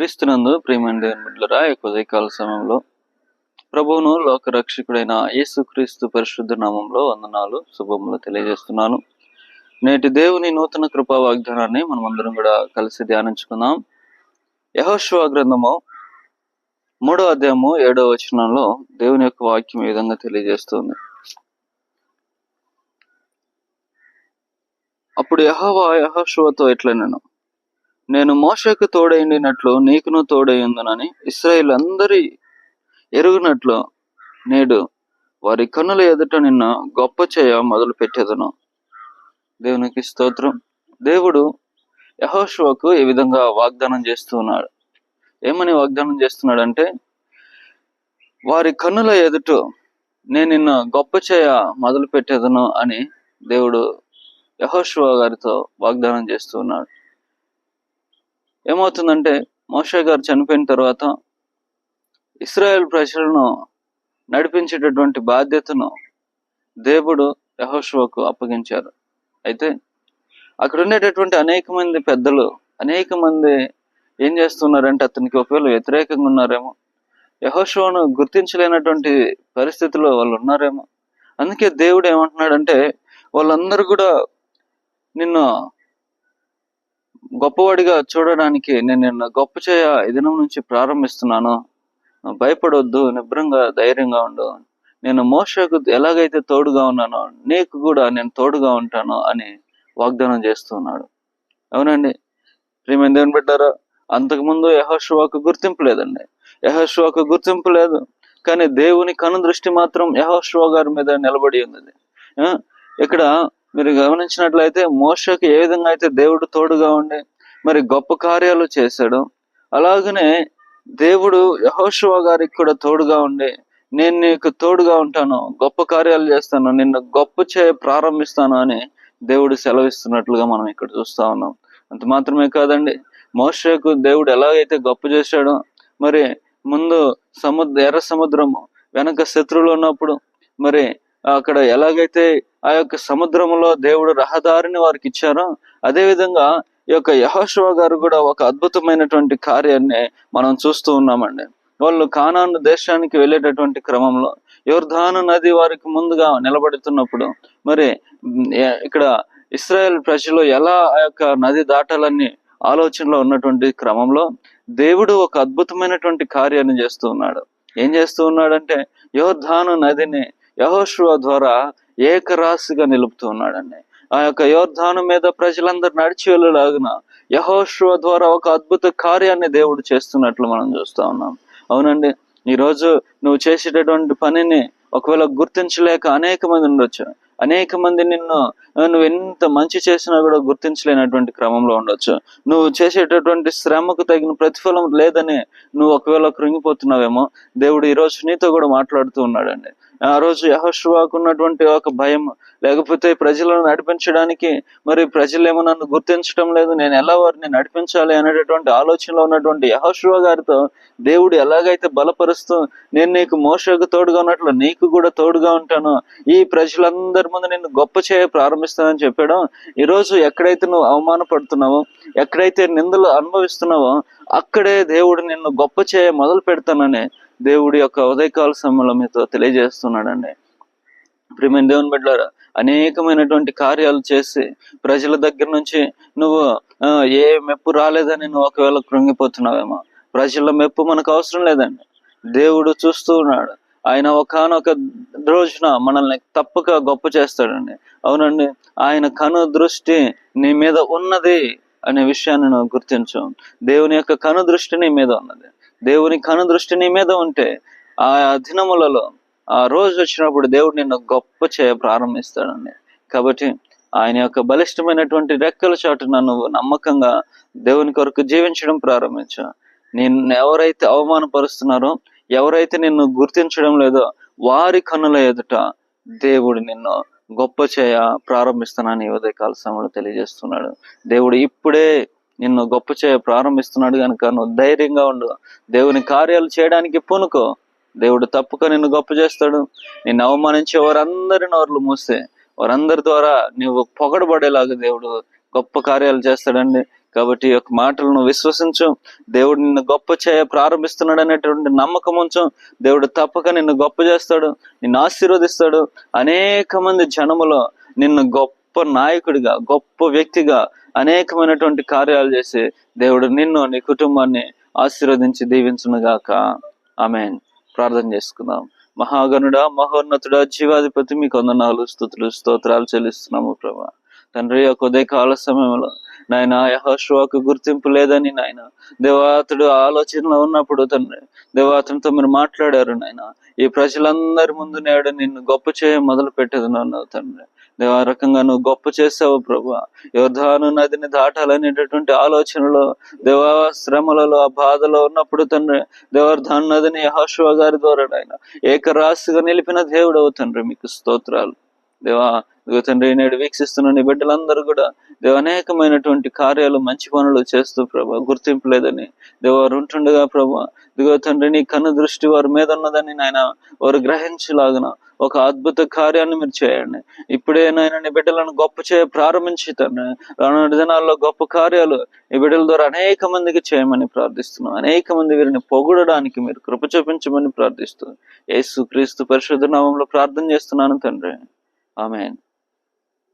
క్రీస్తునందు ప్రేమైన దేవుని బిడ్డలారా ఈ ఉదయకాల సమయంలో ప్రభువును లోక రక్షకుడైన యేసుక్రీస్తు పరిశుద్ధ నామంలో వందనాలు శుభములు తెలియజేస్తున్నాను. నేటి దేవుని నూతన కృపా వాగ్దానాన్ని మనమందరం కూడా కలిసి ధ్యానించుకుందాం. యహోశివ గ్రంథము మూడో అధ్యాయము ఏడో వచనంలో దేవుని యొక్క వాక్యం ఈ విధంగా తెలియజేస్తుంది. అప్పుడు యహోవా యహోశువతో ఎట్లా నేను మోషకు తోడైండినట్లు నీకును తోడైందునని ఇస్రాయిల్ అందరి ఎరుగునట్లు నేడు వారి కన్నుల ఎదుట నిన్న గొప్ప చేయ మొదలు పెట్టేదను దేవునికి స్తోత్రం. దేవుడు యహోశువకు ఈ విధంగా వాగ్దానం చేస్తూ ఉన్నాడు ఏమని వాగ్దానం చేస్తున్నాడంటే వారి కన్నుల ఎదుట నేను నిన్న గొప్ప చేయ మొదలు పెట్టేదను అని దేవుడు యహోశువ గారితో వాగ్దానం చేస్తూ ఉన్నాడు ఏమవుతుందంటే మోషే గారు చనిపోయిన తర్వాత ఇస్రాయేల్ ప్రజలను నడిపించేటటువంటి బాధ్యతను దేవుడు యహోషువకు అప్పగించారు. అయితే అక్కడ ఉండేటటువంటి అనేక మంది పెద్దలు అనేక మంది ఏం చేస్తున్నారంటే అతనికి ఒకవేళ వ్యతిరేకంగా ఉన్నారేమో యహోషువను గుర్తించలేనటువంటి పరిస్థితిలో వాళ్ళు ఉన్నారేమో అందుకే దేవుడు ఏమంటున్నాడంటే వాళ్ళందరూ కూడా నిన్ను గొప్పవాడిగా చూడడానికి నేను నిన్న గొప్ప చేయ ఈ దినం నుంచి ప్రారంభిస్తున్నాను. భయపడొద్దు నిబ్రంగా ధైర్యంగా ఉండు. నేను మోషకు ఎలాగైతే తోడుగా ఉన్నానో నీకు కూడా నేను తోడుగా ఉంటాను అని వాగ్దానం చేస్తున్నాడు. అవునండి. ప్రియమైన దేవుని పెట్టారా అంతకుముందు యహోశువాకు గుర్తింపు లేదండి. యహోశువాకు గుర్తింపు లేదు. కానీ దేవుని కను దృష్టి మాత్రం యహోశువా గారి మీద నిలబడి ఉంది ఆ, ఇక్కడ మీరు గమనించినట్లయితే మోషకి ఏ విధంగా అయితే దేవుడు తోడుగా ఉండి మరి గొప్ప కార్యాలు చేశాడు అలాగనే దేవుడు యహోశివ గారికి కూడా తోడుగా ఉండి నేను నీకు తోడుగా ఉంటాను గొప్ప కార్యాలు చేస్తాను నిన్ను గొప్ప చే ప్రారంభిస్తాను అని దేవుడు సెలవిస్తున్నట్లుగా మనం ఇక్కడ చూస్తా ఉన్నాం. అంత మాత్రమే కాదండి. మోషకు దేవుడు ఎలాగైతే గొప్ప చేశాడో మరి ముందు సముద్ర ఎర్ర సముద్రము వెనక శత్రువులు ఉన్నప్పుడు మరి అక్కడ ఎలాగైతే ఆ యొక్క సముద్రములో దేవుడు రహదారిని వారికి ఇచ్చారో అదే విధంగా ఈ యొక్క యహోశివ గారు కూడా ఒక అద్భుతమైనటువంటి కార్యాన్ని మనం చూస్తూ ఉన్నామండి. వాళ్ళు కానాను దేశానికి వెళ్ళేటటువంటి క్రమంలో యోర్ధాను నది వారికి ముందుగా నిలబడుతున్నప్పుడు మరి ఇక్కడ ఇస్రాయెల్ ప్రజలు ఎలా ఆ యొక్క నది దాటాలని ఆలోచనలో ఉన్నటువంటి క్రమంలో దేవుడు ఒక అద్భుతమైనటువంటి కార్యాన్ని చేస్తూ ఉన్నాడు. ఏం చేస్తూ ఉన్నాడంటే యోర్ధాను నదిని యహోశువ ద్వారా ఏకరాశిగా నిలుపుతూ ఉన్నాడండి. ఆ యొక్క యోర్ధాను మీద ప్రజలందరూ నడిచి వెళ్ళలాగిన యహోశువ ద్వారా ఒక అద్భుత కార్యాన్ని దేవుడు చేస్తున్నట్లు మనం చూస్తా ఉన్నాం. అవునండి ఈరోజు నువ్వు చేసేటటువంటి పనిని ఒకవేళ గుర్తించలేక అనేక మంది ఉండొచ్చు. అనేక మంది నిన్ను నువ్వు ఎంత మంచి చేసినా కూడా గుర్తించలేనటువంటి క్రమంలో ఉండొచ్చు. నువ్వు చేసేటటువంటి శ్రమకు తగిన ప్రతిఫలం లేదని నువ్వు ఒకవేళ కృంగిపోతున్నావేమో దేవుడు ఈ రోజు నీతో కూడా మాట్లాడుతూ ఉన్నాడండి. ఆ రోజు యహోశువాకు ఉన్నటువంటి ఒక భయం లేకపోతే ప్రజలను నడిపించడానికి మరి ప్రజలేమో నన్ను గుర్తించడం లేదు నేను ఎలా వారిని నడిపించాలి అనేటటువంటి ఆలోచనలో ఉన్నటువంటి యహోశువ గారితో దేవుడు ఎలాగైతే బలపరుస్తూ నేను నీకు మోసకు తోడుగా ఉన్నట్లు నీకు కూడా తోడుగా ఉంటాను ఈ ప్రజలందరి ముందు నిన్ను గొప్ప చేయ ప్రారంభిస్తానని చెప్పాడు. ఈ రోజు ఎక్కడైతే నువ్వు అవమానపడుతున్నావో ఎక్కడైతే నిందలు అనుభవిస్తున్నావో అక్కడే దేవుడు నిన్ను గొప్ప చేయ మొదలు పెడతానని దేవుడి యొక్క ఉదయకాల సమయంలో మీతో తెలియజేస్తున్నాడండి. ప్రియమైన దేవుని బిడ్డారా అనేకమైనటువంటి కార్యాలు చేసి ప్రజల దగ్గర నుంచి నువ్వు ఏ మెప్పు రాలేదని నువ్వు ఒకవేళ కృంగిపోతున్నావేమో ప్రజల మెప్పు మనకు అవసరం లేదండి. దేవుడు చూస్తూ ఉన్నాడు. ఆయన ఒకనొక రోజున మనల్ని తప్పక గొప్ప చేస్తాడండి. అవునండి ఆయన కను దృష్టి నీ మీద ఉన్నది అనే విషయాన్ని నువ్వు గుర్తించు. దేవుని యొక్క కను దృష్టి నీ మీద ఉన్నది. దేవుని కనుదృష్టి నీ మీద ఉంటే ఆ దినములలో ఆ రోజు వచ్చినప్పుడు దేవుడు నిన్ను గొప్ప చేయ ప్రారంభిస్తాడండి. కాబట్టి ఆయన యొక్క బలిష్టమైనటువంటి రెక్కల చాటున నువ్వు నమ్మకంగా దేవుని కొరకు జీవించడం ప్రారంభించు. నిన్ను ఎవరైతే అవమానపరుస్తున్నారో ఎవరైతే నిన్ను గుర్తించడం లేదో వారి కన్నుల ఎదుట దేవుడు నిన్ను గొప్ప చేయ ప్రారంభిస్తానని ఈ ఉదయకాల సమయంలో తెలియజేస్తున్నాడు. దేవుడు ఇప్పుడే నిన్ను గొప్ప చేయ ప్రారంభిస్తున్నాడు కనుక నువ్వు ధైర్యంగా ఉండు. దేవుని కార్యాలు చేయడానికి పూనుకో. దేవుడు తప్పక నిన్ను గొప్ప చేస్తాడు. నిన్ను అవమానించే వారందరి నోర్లు మూస్తే వారందరి ద్వారా నువ్వు పొగడబడేలాగా దేవుడు గొప్ప కార్యాలు చేస్తాడండి. కాబట్టి ఈ యొక్క మాటలను విశ్వసించు. దేవుడు నిన్ను గొప్ప చేయ ప్రారంభిస్తున్నాడు అనేటువంటి నమ్మకం ఉంచు. దేవుడు తప్పక నిన్ను గొప్ప చేస్తాడు. నిన్ను ఆశీర్వదిస్తాడు. అనేక మంది జనములో నిన్ను గొప్ప నాయకుడిగా గొప్ప వ్యక్తిగా అనేకమైనటువంటి కార్యాలు చేసి దేవుడు నిన్ను నీ కుటుంబాన్ని ఆశీర్వదించి దీవించునుగాక. ఆమెన్. ప్రార్థన చేసుకుందాం. మహాగణుడా మహోన్నతుడా జీవాధిపతి మీకు వందనాలు స్థుతులు స్తోత్రాలు చెల్లిస్తున్నాము ప్రభా. తండ్రి యొక్క ఉదయ కాల సమయంలో నాయన యహోషువాకు గుర్తింపు లేదని నాయన దేవాతుడు ఆలోచనలో ఉన్నప్పుడు తండ్రి దేవాతనితో మీరు మాట్లాడారు నాయన. ఈ ప్రజలందరి ముందు నేడు నిన్ను గొప్ప చేయ మొదలు పెట్టేది నన్ను తండ్రి. దేవా ఆ రకంగా నువ్వు గొప్ప చేసావు ప్రభా. యోధాను నదిని దాటాలనేటటువంటి ఆలోచనలో దేవా శ్రమలలో ఆ బాధలో ఉన్నప్పుడు తండ్రి దేవర్ధాను నదిని యహోషువ గారి ద్వారా ఆయన ఏకరాశిగా నిలిపిన దేవుడు తండ్రి మీకు స్తోత్రాలు. దేవా ఇదిగో తండ్రి నేడు వీక్షిస్తున్న నీ బిడ్డలందరూ కూడా దేవ అనేకమైనటువంటి కార్యాలు మంచి పనులు చేస్తూ ప్రభా గుర్తింపు లేదని దేవారు ఉంటుండగా ప్రభా ఇదిగో తండ్రి నీ కన్ను దృష్టి వారి మీద ఉన్నదని నాయన వారు గ్రహించలాగన ఒక అద్భుత కార్యాన్ని మీరు చేయండి. ఇప్పుడే నాయన నీ బిడ్డలను గొప్ప చేయ ప్రారంభించి తండ్రి రానున్న దినాల్లో గొప్ప కార్యాలు ఈ బిడ్డల ద్వారా అనేక మందికి చేయమని ప్రార్థిస్తున్నాం. అనేక మంది వీరిని పొగడడానికి మీరు కృప చూపించమని ప్రార్థిస్తూ యేసు క్రీస్తు పరిశుద్ధ నామంలో ప్రార్థన చేస్తున్నాను తండ్రి. ఆమెన్